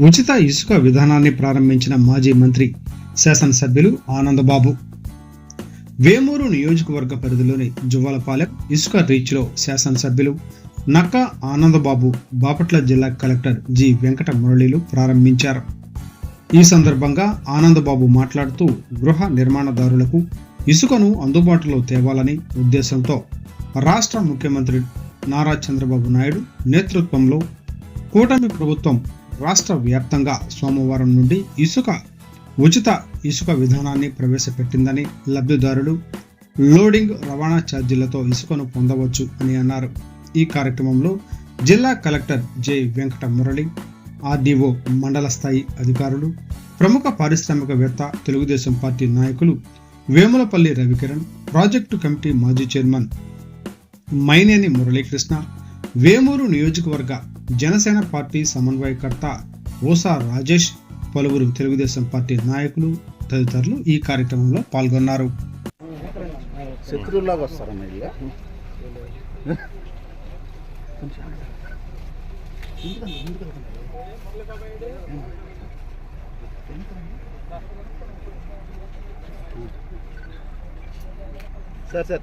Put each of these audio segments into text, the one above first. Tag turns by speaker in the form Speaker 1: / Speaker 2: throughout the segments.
Speaker 1: ఉచిత ఇసుక విధానాన్ని ప్రారంభించిన మాజీ మంత్రి శాసనసభ్యులు ఆనందబాబు. వేమూరు నియోజకవర్గ పరిధిలోని జువ్వాలపాలెం ఇసుక రీచ్లో శాసనసభ్యులు నక్క ఆనందబాబు బాపట్ల జిల్లా కలెక్టర్ జి. వెంకట మురళీలు ప్రారంభించారు. ఈ సందర్భంగా ఆనందబాబు మాట్లాడుతూ గృహ నిర్మాణదారులకు ఇసుకను అందుబాటులో తేవాలని ఉద్దేశంతో రాష్ట్ర ముఖ్యమంత్రి నారా చంద్రబాబు నాయుడు నేతృత్వంలో కూటమి ప్రభుత్వం రాష్ట్ర వ్యాప్తంగా సోమవారం నుండి ఇసుక ఉచిత ఇసుక విధానాన్ని ప్రవేశపెట్టిందని లబ్ధిదారులు లోడింగ్ రవాణా ఛార్జీలతో ఇసుకను పొందవచ్చు అని అన్నారు. ఈ కార్యక్రమంలో జిల్లా collector J. Venkata Murali RDO మండల స్థాయి అధికారులు ప్రముఖ పారిశ్రామికవేత్త తెలుగుదేశం పార్టీ నాయకులు వేములపల్లి రవికిరణ్ ప్రాజెక్టు కమిటీ మాజీ చైర్మన్ మైనేని మురళీకృష్ణ వేమూరు నియోజకవర్గ జనసేన పార్టీ సమన్వయకర్త ఓసా రాజేష్ పలువురు తెలుగుదేశం పార్టీ నాయకులు తదితరులు ఈ కార్యక్రమంలో పాల్గొన్నారు.
Speaker 2: శత్రువులాగా వస్తారన్న సార్ సార్.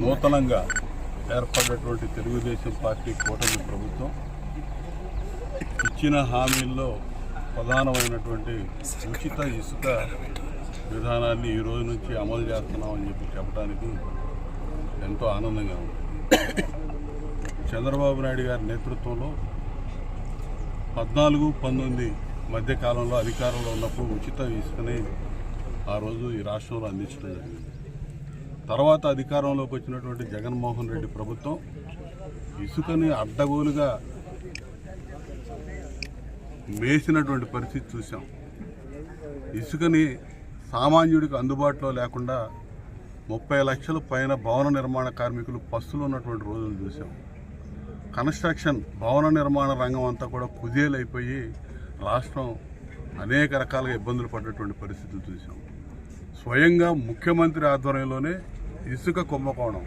Speaker 3: నూతనంగా ఏర్పడినటువంటి తెలుగుదేశం పార్టీ కూటమి ప్రభుత్వం ఇచ్చిన హామీల్లో ప్రధానమైనటువంటి ఉచిత ఇసుక విధానాన్ని ఈ రోజు నుంచి అమలు చేస్తున్నామని చెప్పి చెప్పడానికి ఎంతో ఆనందంగా ఉంది. చంద్రబాబు నాయుడు గారి నేతృత్వంలో పద్నాలుగు పంతొమ్మిది మధ్యకాలంలో అధికారంలో ఉన్నప్పుడు ఉచిత ఇసుకని ఆ రోజు ఈ రాష్ట్రంలో అందించడం జరిగింది. తర్వాత అధికారంలోకి వచ్చినటువంటి జగన్మోహన్ రెడ్డి ప్రభుత్వం ఇసుకని అడ్డగోలుగా మేసినటువంటి పరిస్థితి చూసాం ఇసుకని సామాన్యుడికి అందుబాటులో లేకుండా ముప్పై లక్షల పైన భవన నిర్మాణ కార్మికులు పస్తులు ఉన్నటువంటి రోజులు చూసాం కన్స్ట్రక్షన్ భవన నిర్మాణ రంగం అంతా కూడా కుదేలైపోయి రాష్ట్రం అనేక రకాలుగా ఇబ్బందులు పడ్డటువంటి పరిస్థితులు చూసాం స్వయంగా ముఖ్యమంత్రి ఆధ్వర్యంలోనే ఇసుక కుంభకోణం.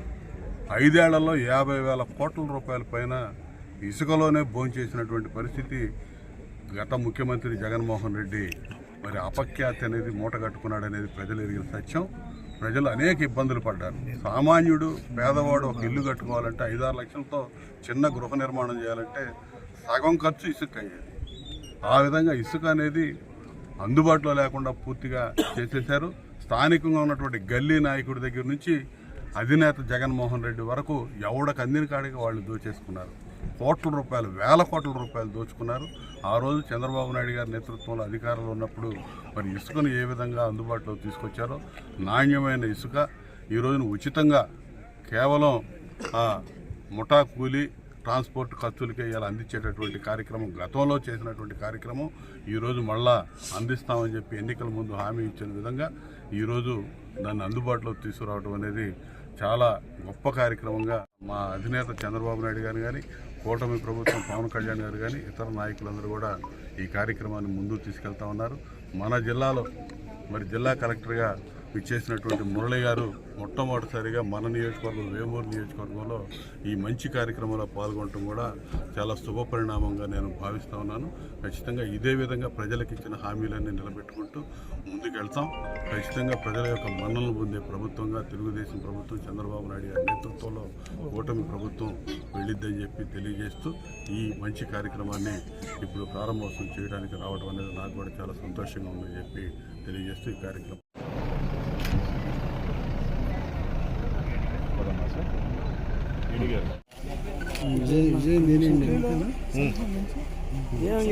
Speaker 3: ఐదేళ్ళలో యాభై వేల కోట్ల రూపాయల పైన ఇసుకలోనే భోంచేసినటువంటి పరిస్థితి గత ముఖ్యమంత్రి జగన్మోహన్ రెడ్డి. మరి అపఖ్యాతి అనేది మూటగట్టుకున్నాడు అనేది ప్రజలు ఎరిగిన సత్యం. ప్రజలు అనేక ఇబ్బందులు పడ్డారు. సామాన్యుడు పేదవాడు ఒక ఇల్లు కట్టుకోవాలంటే ఐదారు లక్షలతో చిన్న గృహ నిర్మాణం చేయాలంటే సగం ఖర్చు ఇసుక అయ్యేది. ఆ విధంగా ఇసుక అనేది అందుబాటులో లేకుండా పూర్తిగా చేసేశారు. స్థానికంగా ఉన్నటువంటి గల్లీ నాయకుడి దగ్గర నుంచి అధినేత జగన్మోహన్ రెడ్డి వరకు ఎవడకు అందిన కాడికి వాళ్ళు దోచేసుకున్నారు. కోట్ల రూపాయలు వేల కోట్ల రూపాయలు దోచుకున్నారు. ఆ రోజు చంద్రబాబు నాయుడు గారి నేతృత్వంలో అధికారంలో ఉన్నప్పుడు మరి ఇసుకను ఏ విధంగా అందుబాటులో తీసుకొచ్చారో నాణ్యమైన ఇసుక ఈ రోజున ఉచితంగా కేవలం ఆ, ముఠా కూలి ట్రాన్స్పోర్ట్ ఖర్చులకే ఇలా అందించేటటువంటి కార్యక్రమం గతంలో చేసినటువంటి కార్యక్రమం ఈరోజు మళ్ళా అందిస్తామని చెప్పి ఎన్నికల ముందు హామీ ఇచ్చిన విధంగా ఈరోజు దాన్ని అందుబాటులో తీసుకురావడం అనేది చాలా గొప్ప కార్యక్రమంగా మా అధినేత చంద్రబాబు నాయుడు గారు కానీ కూటమి ప్రభుత్వం పవన్ కళ్యాణ్ గారు కానీ ఇతర నాయకులందరూ కూడా ఈ కార్యక్రమాన్ని ముందుకు తీసుకెళ్తా ఉన్నారు. మన జిల్లాలో మరి జిల్లా కలెక్టర్గా ఇచ్చేసినటువంటి మురళి గారు మొట్టమొదటిసారిగా మన నియోజకవర్గం వేమూరు నియోజకవర్గంలో ఈ మంచి కార్యక్రమంలో పాల్గొనడం కూడా చాలా శుభ పరిణామంగా నేను భావిస్తూ ఉన్నాను. ఖచ్చితంగా ఇదే విధంగా ప్రజలకు ఇచ్చిన హామీలన్నీ నిలబెట్టుకుంటూ ముందుకెళ్తాం. ఖచ్చితంగా ప్రజల యొక్క మన్నలను పొందే ప్రభుత్వంగా తెలుగుదేశం ప్రభుత్వం చంద్రబాబు నాయుడు గారి నేతృత్వంలో కూటమి ప్రభుత్వం వెళ్ళిద్దని చెప్పి తెలియజేస్తూ ఈ మంచి కార్యక్రమాన్ని ఇప్పుడు ప్రారంభోత్సవం చేయడానికి రావడం అనేది నాకు కూడా చాలా సంతోషంగా ఉందని చెప్పి తెలియజేస్తూ ఈ కార్యక్రమం
Speaker 4: ఏం ఈయన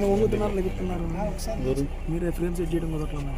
Speaker 4: వంగుతున్నారు లెగుతున్నారు మీరే ఫ్రేమ్ సెట్ చేయడం కుదరట్లేదు